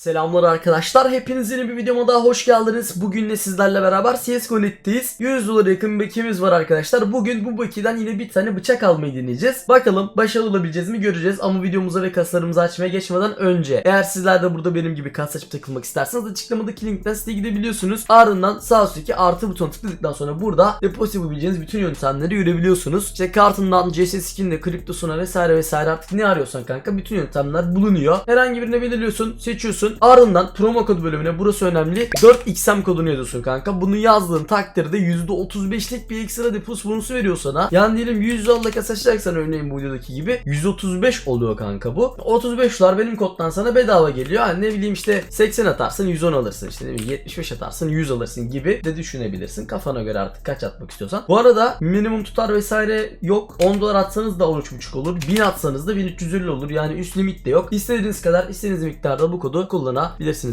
Selamlar arkadaşlar. Hepiniz yeni bir videoma daha hoş geldiniz. Bugün de sizlerle beraber CSGO Net'teyiz. 100 dolar yakın bakiyemiz var arkadaşlar. Bugün bu bakiyeden yine bir tane bıçak almayı deneyeceğiz. Bakalım başarılı olabileceğiz mi göreceğiz. Ama videomuza ve kaslarımızı açmaya geçmeden önce eğer sizler de burada benim gibi kas açıp takılmak isterseniz açıklamadaki linkten siteye gidebiliyorsunuz. Ardından sağ üstteki artı butonu tıkladıktan sonra burada depozit yapabileceğiniz bütün yöntemleri görebiliyorsunuz. İşte kartından CS skin'de kriptosuna vesaire vesaire artık ne arıyorsan kanka bütün yöntemler bulunuyor. Herhangi birine belirliyorsun, seçiyorsun. Ardından promo kodu bölümüne burası önemli. 4xm kodunu yazıyorsun kanka. Bunu yazdığın takdirde %35'lik bir ekstra depozit bonusu veriyor sana. Yani diyelim 100 dolarla kasacaksan örneğin bu videodaki gibi 135 oluyor kanka bu. 35 dolar benim koddan sana bedava geliyor. Yani ne bileyim işte 80 atarsın 110 alırsın işte ne bileyim 75 atarsın 100 alırsın gibi de düşünebilirsin. Kafana göre artık kaç atmak istiyorsan. Bu arada minimum tutar vesaire yok. 10 dolar atsanız da 13.5 olur. 1000 atsanız da 1350 olur. Yani üst limit de yok. İstediğiniz kadar istediğiniz miktarda bu kodu kullanabilirsiniz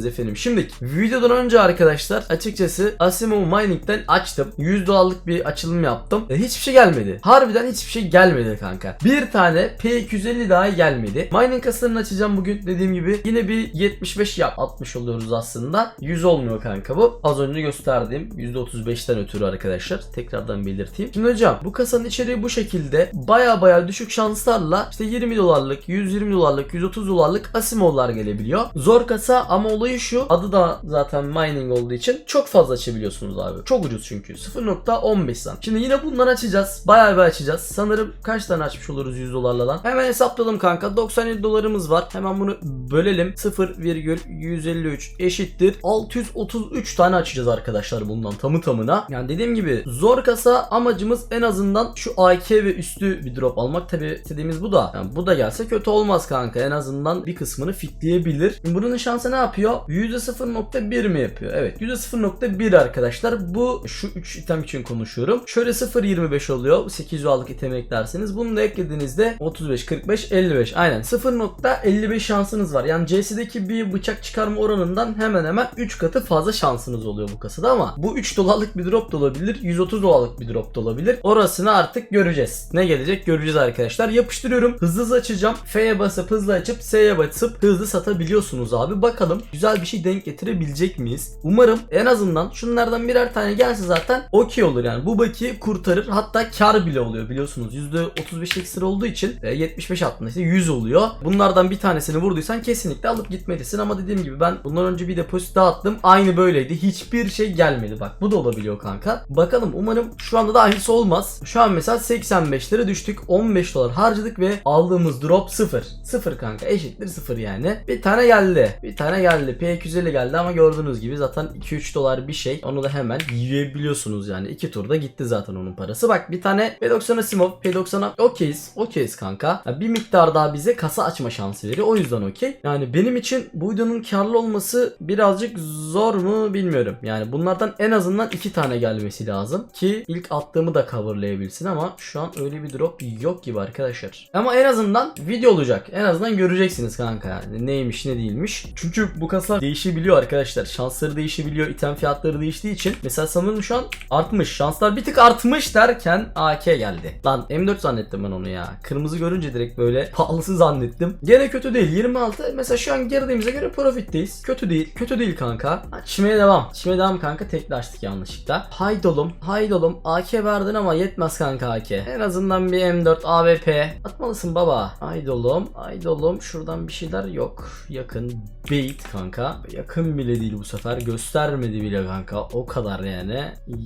efendim. Şimdi videodan önce arkadaşlar açıkçası Asimo Mining'den açtım. 100 dolarlık bir açılım yaptım. E, hiçbir şey gelmedi. Harbiden hiçbir şey gelmedi kanka. Bir tane P250 daha gelmedi. Mining kaslarını açacağım bugün dediğim gibi. Yine bir 75 yap 60 oluyoruz aslında. 100 olmuyor kanka bu. Az önce gösterdiğim %35'ten ötürü arkadaşlar. Tekrardan belirteyim. Şimdi hocam bu kasanın içeriği bu şekilde baya baya düşük şanslarla işte 20 dolarlık, 120 dolarlık, 130 dolarlık Asimov'lar gelebiliyor. Zor kasa ama olayı şu. Adı da zaten mining olduğu için çok fazla açabiliyorsunuz abi. Çok ucuz çünkü. 0.15 san. Şimdi yine bunları açacağız. Bayağı bir açacağız. Sanırım kaç tane açmış oluruz 100 dolarla lan? Hemen hesapladım kanka. 97 dolarımız var. Hemen bunu bölelim. 0,153 eşittir. 633 tane açacağız arkadaşlar bundan tamı tamına. Yani dediğim gibi zor kasa amacımız en azından şu AK ve üstü bir drop almak. Tabi istediğimiz bu da. Yani bu da gelse kötü olmaz kanka. En azından bir kısmını fitleyebilir. Bunun şansı ne yapıyor? %0.1 mi yapıyor? Evet %0.1 arkadaşlar. Bu şu 3 item için konuşuyorum. Şöyle 0.25 oluyor. 800 dolarlık item eklerseniz. Bunu da eklediğinizde 35, 45, 55. Aynen 0.55 şansınız var. Yani CS'deki bir bıçak çıkarma oranından hemen hemen 3 katı fazla şansınız oluyor bu kasada ama bu 3 dolarlık bir drop da olabilir. 130 dolarlık bir drop da olabilir. Orasını artık göreceğiz. Ne gelecek göreceğiz arkadaşlar. Yapıştırıyorum. Hızlı hızlı açacağım. F'ye basıp hızlı açıp S'ye basıp hızlı satabiliyorsunuz abi. Bakalım güzel bir şey denk getirebilecek miyiz? Umarım en azından şunlardan birer tane gelse zaten okey olur yani. Bu bakiyi kurtarır. Hatta kar bile oluyor biliyorsunuz. %35 ekstra olduğu için e, 75 attığında işte 100 oluyor. Bunlardan bir tanesini vurduysan kesinlikle alıp gitmelisin ama dediğim gibi ben bundan önce bir depozit dağıttım. Aynı böyleydi. Hiçbir şey gelmedi bak. Bu da olabiliyor kanka. Bakalım umarım şu anda da aynısı olmaz. Şu an mesela 85 lira düştük. 15 dolar harcadık ve aldığımız drop 0. 0 kanka eşittir 0 yani. Bir tane geldi. Bir tane geldi. P250 geldi ama gördüğünüz gibi zaten 2-3 dolar bir şey. Onu da hemen yiyebiliyorsunuz yani. 2 turda gitti zaten onun parası. Bak bir tane P90'a Simov. P90'a okeyiz. Okeyiz kanka. Ya bir miktar daha bize kasa açma şansı veriyor. O yüzden okey. Yani benim için bu videonun karlı olması birazcık zor mu bilmiyorum. Yani bunlardan en azından 2 tane gelmesi lazım. Ki ilk attığımı da coverlayabilsin ama şu an öyle bir drop yok gibi arkadaşlar. Ama en azından video olacak. En azından göreceksiniz kanka. Yani neymiş ne değilmiş. Çünkü bu kasa değişebiliyor arkadaşlar. Şansları değişebiliyor. item fiyatları değiştiği için. Mesela sanırım şu an artmış. Şanslar bir tık artmış derken AK geldi. Lan M4 zannettim ben onu ya. Kırmızı görünce direkt böyle pahalısı zannettim. Gene kötü değil. 26. Mesela şu an girdiğimize göre profitteyiz. Kötü değil. Kötü değil kanka. Açmaya devam. Açmaya devam kanka. Tekli açtık yanlışlıkla. Haydolum. Haydolum. AK verdin ama yetmez kanka AK. En azından bir M4 AWP. Atmalısın baba. Haydolum. Haydolum. Şuradan bir şeyler yok. Yakın. Bait kanka. Yakın bile değil bu sefer. Göstermedi bile kanka. O kadar yani.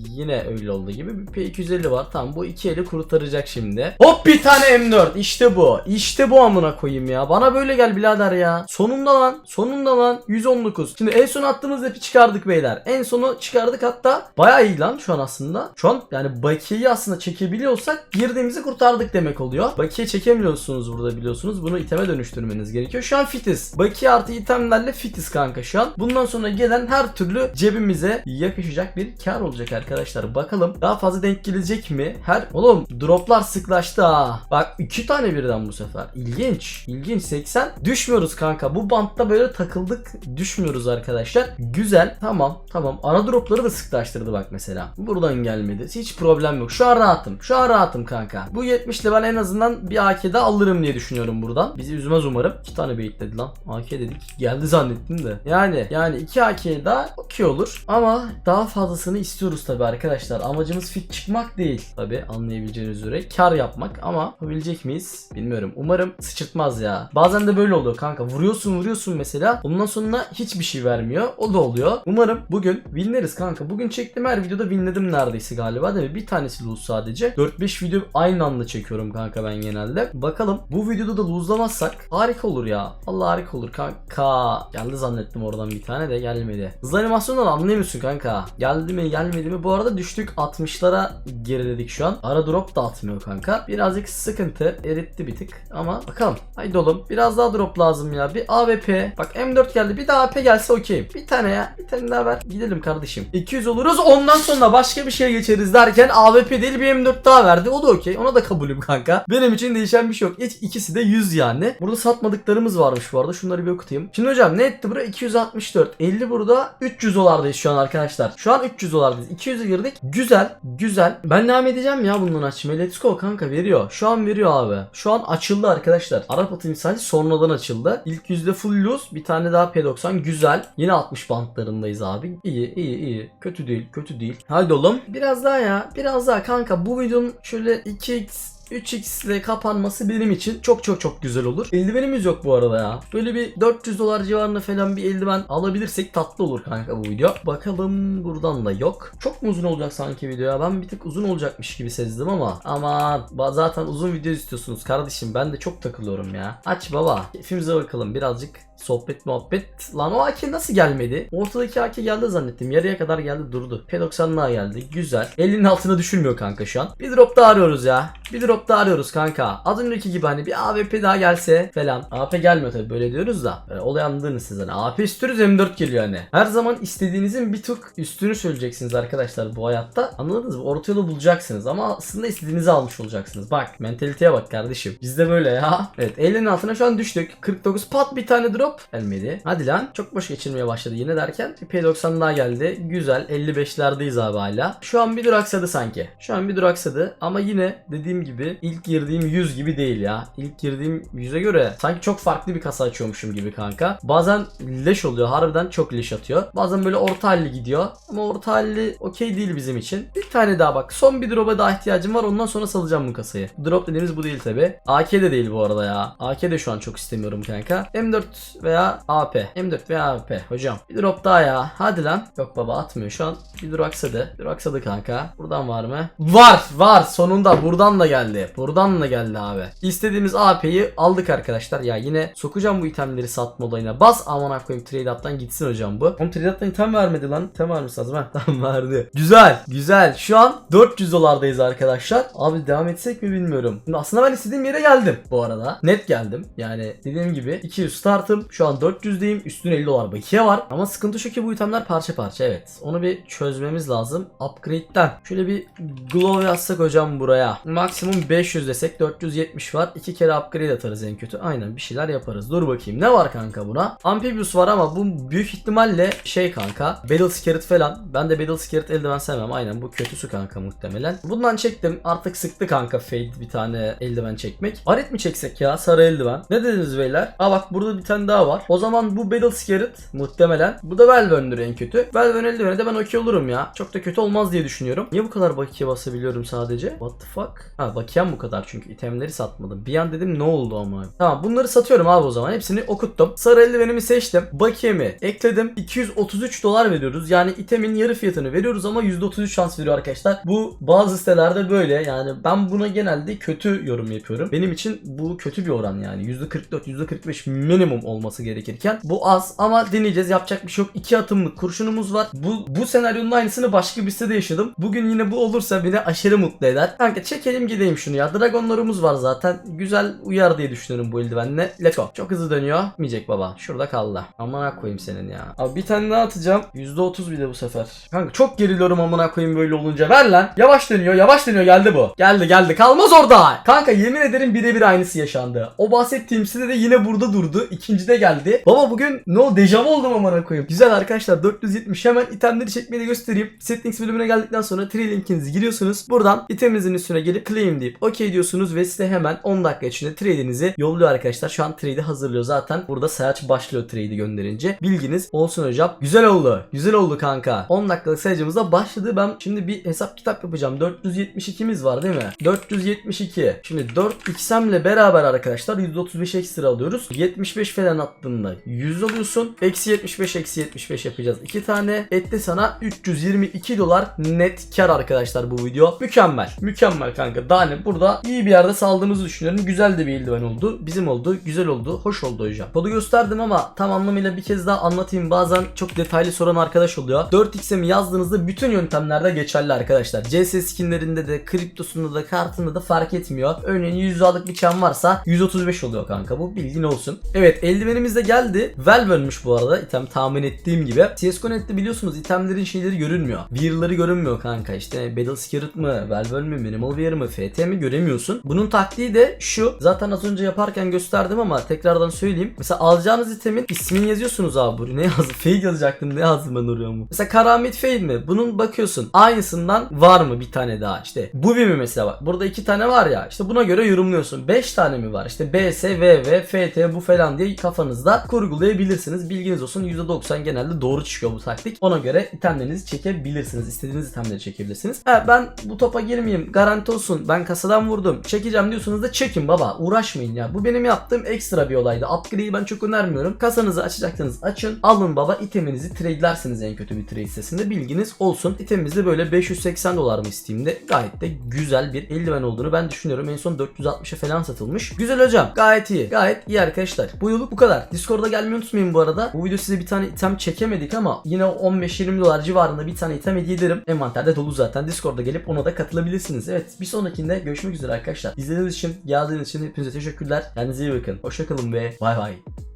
Yine öyle olduğu gibi bir P250 var. Tamam bu iki eli kurtaracak şimdi. Hop bir tane M4. İşte bu. İşte bu amına koyayım ya. Bana böyle gel birader ya. Sonunda lan. Sonunda lan. 119. Şimdi en son attığımız epi çıkardık beyler. En sonu çıkardık hatta. Baya iyi lan şu an aslında. Şu an yani Bakiye'yi aslında çekebiliyorsak girdiğimizi kurtardık demek oluyor. Bakiye çekemiyorsunuz burada biliyorsunuz. Bunu iteme dönüştürmeniz gerekiyor. Şu an fitiz. Bakiye artı itemlerle fitiz kanka şu an. Bundan sonra gelen her türlü cebimize yakışacak bir kar olacak arkadaşlar. Bakalım daha fazla denk gelecek mi? Her oğlum droplar sıklaştı ha. Bak iki tane birden bu sefer. İlginç. İlginç 80. Düşmüyoruz kanka. Bu bantta böyle takıldık. Düşmüyoruz arkadaşlar. Güzel. Tamam. Tamam. Ara dropları da sıklaştırdı bak mesela. Buradan gelmedi. Hiç problem yok. Şu an rahatım. Şu an rahatım kanka. Bu 70 ile ben en azından bir AK'de alırım diye düşünüyorum buradan. Bizi üzmez umarım. İki tane beyitledi lan. AK dedik. Gelmedi geldi zannettim de. Yani yani 2 AK'ye daha okey olur. Ama daha fazlasını istiyoruz tabi arkadaşlar. Amacımız fit çıkmak değil. Tabi anlayabileceğiniz üzere. Kar yapmak ama yapabilecek miyiz? Bilmiyorum. Umarım sıçırtmaz ya. Bazen de böyle oluyor kanka. Vuruyorsun vuruyorsun mesela. Ondan sonra hiçbir şey vermiyor. O da oluyor. Umarım bugün winleriz kanka. Bugün çektiğim her videoda winledim neredeyse galiba değil mi? Bir tanesi lose sadece. 4-5 video aynı anda çekiyorum kanka ben genelde. Bakalım bu videoda da lose'lamazsak harika olur ya. Allah harika olur kanka. Geldi zannettim oradan bir tane de gelmedi. Hızlı animasyondan anlayamıyorsun kanka. Geldi mi gelmedi mi? Bu arada düştük 60'lara geriledik şu an. Ara drop da atmıyor kanka. Birazcık sıkıntı. Eritti bir tık. Ama bakalım. Haydi oğlum. Biraz daha drop lazım ya. Bir AWP. Bak M4 geldi. Bir daha AP gelse okeyim. Bir tane ya. Bir tane daha ver. Gidelim kardeşim. 200 oluruz. Ondan sonra başka bir şeye geçeriz derken AWP değil bir M4 daha verdi. O da okey. Ona da kabulüm kanka. Benim için değişen bir şey yok. İk- İkisi de 100 yani. Burada satmadıklarımız varmış bu arada. Şunları bir okutayım. Şimdi hocam ne etti bura? 264. 50 burada. 300 dolardayız şu an arkadaşlar. Şu an 300 dolardayız. 200'e girdik. Güzel. Güzel. Ben devam edeceğim ya bundan açmaya. Let's go kanka veriyor. Şu an veriyor abi. Şu an açıldı arkadaşlar. Arap atı misali sonradan açıldı. İlk yüzde full loose. Bir tane daha P90. Güzel. Yine 60 bantlarındayız abi. İyi iyi iyi. Kötü değil. Kötü değil. Hadi oğlum. Biraz daha ya. Biraz daha kanka. Bu videonun şöyle 2x 3x ile kapanması benim için çok çok çok güzel olur. Eldivenimiz yok bu arada ya. Böyle bir 400 dolar civarında falan bir eldiven alabilirsek tatlı olur kanka bu video. Bakalım buradan da yok. Çok mu uzun olacak sanki video ya? Ben bir tık uzun olacakmış gibi sezdim ama. Ama zaten uzun video istiyorsunuz kardeşim. Ben de çok takılıyorum ya. Aç baba. Keyfimize bakalım birazcık sohbet muhabbet. Lan o AK nasıl gelmedi? Ortadaki AK geldi zannettim. Yarıya kadar geldi durdu. P90 daha geldi. Güzel. 50'nin altına düşürmüyor kanka şu an. Bir drop daha arıyoruz ya. Bir drop daha arıyoruz kanka. Az önceki gibi hani bir AWP daha gelse falan. AP gelmiyor tabi böyle diyoruz da. Böyle olay anladınız siz hani. AP istiyoruz M4 geliyor hani. Her zaman istediğinizin bir tık üstünü söyleyeceksiniz arkadaşlar bu hayatta. Anladınız mı? Orta yolu bulacaksınız ama aslında istediğinizi almış olacaksınız. Bak mentaliteye bak kardeşim. Bizde böyle ya. Evet 50'nin altına şu an düştük. 49 pat bir tane drop gelmedi. Hadi lan. Çok boş geçirmeye başladı yine derken. Bir P90 daha geldi. Güzel. 55'lerdeyiz abi hala. Şu an bir duraksadı sanki. Şu an bir duraksadı ama yine dediğim gibi ilk girdiğim 100 gibi değil ya. İlk girdiğim 100'e göre sanki çok farklı bir kasa açıyormuşum gibi kanka. Bazen leş oluyor. Harbiden çok leş atıyor. Bazen böyle orta halli gidiyor. Ama orta halli okey değil bizim için. Bir tane daha bak. Son bir drop'a daha ihtiyacım var. Ondan sonra salacağım bu kasayı. Drop dediğimiz bu değil tabi. AK de değil bu arada ya. AK de şu an çok istemiyorum kanka. M4 veya AP. M4 veya AP hocam. Bir drop daha ya. Hadi lan. Yok baba atmıyor şu an. Bir duraksadı. Duraksadı kanka. Buradan var mı? Var var. Sonunda buradan da geldi. Buradan da geldi abi. İstediğimiz AP'yi aldık arkadaşlar. Ya yine sokacağım bu itemleri satma olayına. Bas aman koyayım trade up'tan gitsin hocam bu. Oğlum trade up'tan item vermedi lan. İtem vermiş lazım ha. Tamam verdi. Güzel. Güzel. Şu an 400 dolardayız arkadaşlar. Abi devam etsek mi bilmiyorum. Şimdi aslında ben istediğim yere geldim bu arada. Net geldim. Yani dediğim gibi 200 startım. Şu an 400'deyim. Üstüne 50 dolar bakiye var. Ama sıkıntı şu ki bu itemler parça parça evet. Onu bir çözmemiz lazım. Upgrade'den. Şöyle bir glow yazsak hocam buraya. Maksimum 500 desek 470 var. 2 kere upgrade atarız en kötü. Aynen bir şeyler yaparız. Dur bakayım. Ne var kanka buna? Amphibious var ama bu büyük ihtimalle şey kanka. Battle Scarlet falan. Ben de Battle Scarlet eldiven sevmem. Aynen bu kötüsü kanka muhtemelen. Bundan çektim. Artık sıktı kanka Fade bir tane eldiven çekmek. Aret mi çeksek ya? Sarı eldiven. Ne dediniz beyler? Aa bak burada bir tane daha var. O zaman bu Battle Scarlet muhtemelen. Bu da Velven'dir en kötü. Velven eldivene de ben okey olurum ya. Çok da kötü olmaz diye düşünüyorum. Niye bu kadar bakiye basabiliyorum sadece? What the fuck? Ha bakiyem bu kadar çünkü itemleri satmadım. Bir an dedim ne oldu ama. Tamam bunları satıyorum abi o zaman. Hepsini okuttum. Sarı eldivenimi seçtim. Bakiyemi ekledim. 233 dolar veriyoruz. Yani itemin yarı fiyatını veriyoruz ama %33 şans veriyor arkadaşlar. Bu bazı sitelerde böyle. Yani ben buna genelde kötü yorum yapıyorum. Benim için bu kötü bir oran yani. %44, %45 minimum olması gerekirken bu az ama deneyeceğiz. Yapacak bir şey yok. İki atımlık kurşunumuz var. Bu bu senaryonun aynısını başka bir sitede yaşadım. Bugün yine bu olursa beni aşırı mutlu eder. Kanka çekelim gideyim şunu ya. Dragonlarımız var zaten. Güzel uyar diye düşünüyorum bu eldivenle. Let's go. Çok hızlı dönüyor. Gitmeyecek baba. Şurada kaldı. Amına koyayım senin ya. Abi bir tane daha atacağım. %30 bir de bu sefer. Kanka çok geriliyorum amına koyayım böyle olunca. Ver lan. Yavaş dönüyor. Yavaş dönüyor. Geldi bu. Geldi geldi. Kalmaz orada. Kanka yemin ederim birebir aynısı yaşandı. O bahsettiğim site de yine burada durdu. İkincide de geldi. Baba bugün ne oldu? Dejavu oldum amına koyayım. Güzel arkadaşlar 470 hemen itemleri çekmeyi de göstereyim. Settings bölümüne geldikten sonra tree linkinizi giriyorsunuz. Buradan iteminizin üstüne gelip claim deyip OK diyorsunuz ve size hemen 10 dakika içinde trade'inizi yolluyor arkadaşlar. Şu an trade'i hazırlıyor zaten. Burada sayaç başlıyor trade'i gönderince. Bilginiz olsun hocam. Güzel oldu. Güzel oldu kanka. 10 dakikalık sayacımız da başladı. Ben şimdi bir hesap kitap yapacağım. 472'miz var değil mi? 472. Şimdi 4 xm'le beraber arkadaşlar 135 ekstra alıyoruz. 75 falan attığında 100 alıyorsun. Eksi 75 eksi 75 yapacağız. 2 tane. Etti sana 322 dolar net kar arkadaşlar bu video. Mükemmel. Mükemmel kanka. Daha ne? Burada iyi bir yerde saldığımızı düşünüyorum. Güzel de bir eldiven oldu. Bizim oldu. Güzel oldu. Hoş oldu hocam. Kodu gösterdim ama tam anlamıyla bir kez daha anlatayım. Bazen çok detaylı soran arkadaş oluyor. 4x'e yazdığınızda bütün yöntemlerde geçerli arkadaşlar. CS skinlerinde de, kriptosunda da, kartında da fark etmiyor. Örneğin 100 liralık bir çan varsa 135 oluyor kanka. Bu bilgin olsun. Evet eldivenimiz de geldi. Valve ölmüş bu arada. item tahmin ettiğim gibi. CSGO.net'te biliyorsunuz itemlerin şeyleri görünmüyor. Wear'ları görünmüyor kanka. İşte Battle Scarlet mı, Valve mü, Minimal Wear mı, FT mi göremiyorsun. Bunun taktiği de şu. Zaten az önce yaparken gösterdim ama tekrardan söyleyeyim. Mesela alacağınız itemin ismini yazıyorsunuz abi buraya. Ne yazdım? Fade yazacaktım. Ne yazdım ben oraya mu? Mesela Karamit Fade mi? Bunun bakıyorsun. Aynısından var mı bir tane daha? İşte Bubi mi mesela bak. Burada iki tane var ya. İşte buna göre yorumluyorsun. 5 tane mi var? İşte BS, VV, FT bu falan diye kafanızda kurgulayabilirsiniz. Bilginiz olsun %90 genelde doğru çıkıyor bu taktik. Ona göre itemlerinizi çekebilirsiniz. İstediğiniz itemleri çekebilirsiniz. Ha, ben bu topa girmeyeyim. Garanti olsun. Ben kasadan vurdum. Çekeceğim diyorsanız da çekin baba. Uğraşmayın ya. Bu benim yaptığım ekstra bir olaydı. Upgrade'i ben çok önermiyorum. Kasanızı açacaksınız. Açın. Alın baba. iteminizi tradelersiniz en kötü bir trade sitesinde. Bilginiz olsun. İtemimiz de böyle 580 dolar mı Steam'de. Gayet de güzel bir eldiven olduğunu ben düşünüyorum. En son 460'a falan satılmış. Güzel hocam. Gayet iyi. Gayet iyi arkadaşlar. Bu yolu bu kadar. Discord'a gelmeyi unutmayın bu arada. Bu video size bir tane item çekemedik ama yine 15-20 dolar civarında bir tane item hediye ederim. Envanterde dolu zaten. Discord'a gelip ona da katılabilirsiniz. Evet bir sonrakinde görüşmek üzere arkadaşlar. İzlediğiniz için, geldiğiniz için hepinize teşekkürler. Kendinize iyi bakın. Hoşçakalın ve bay bay.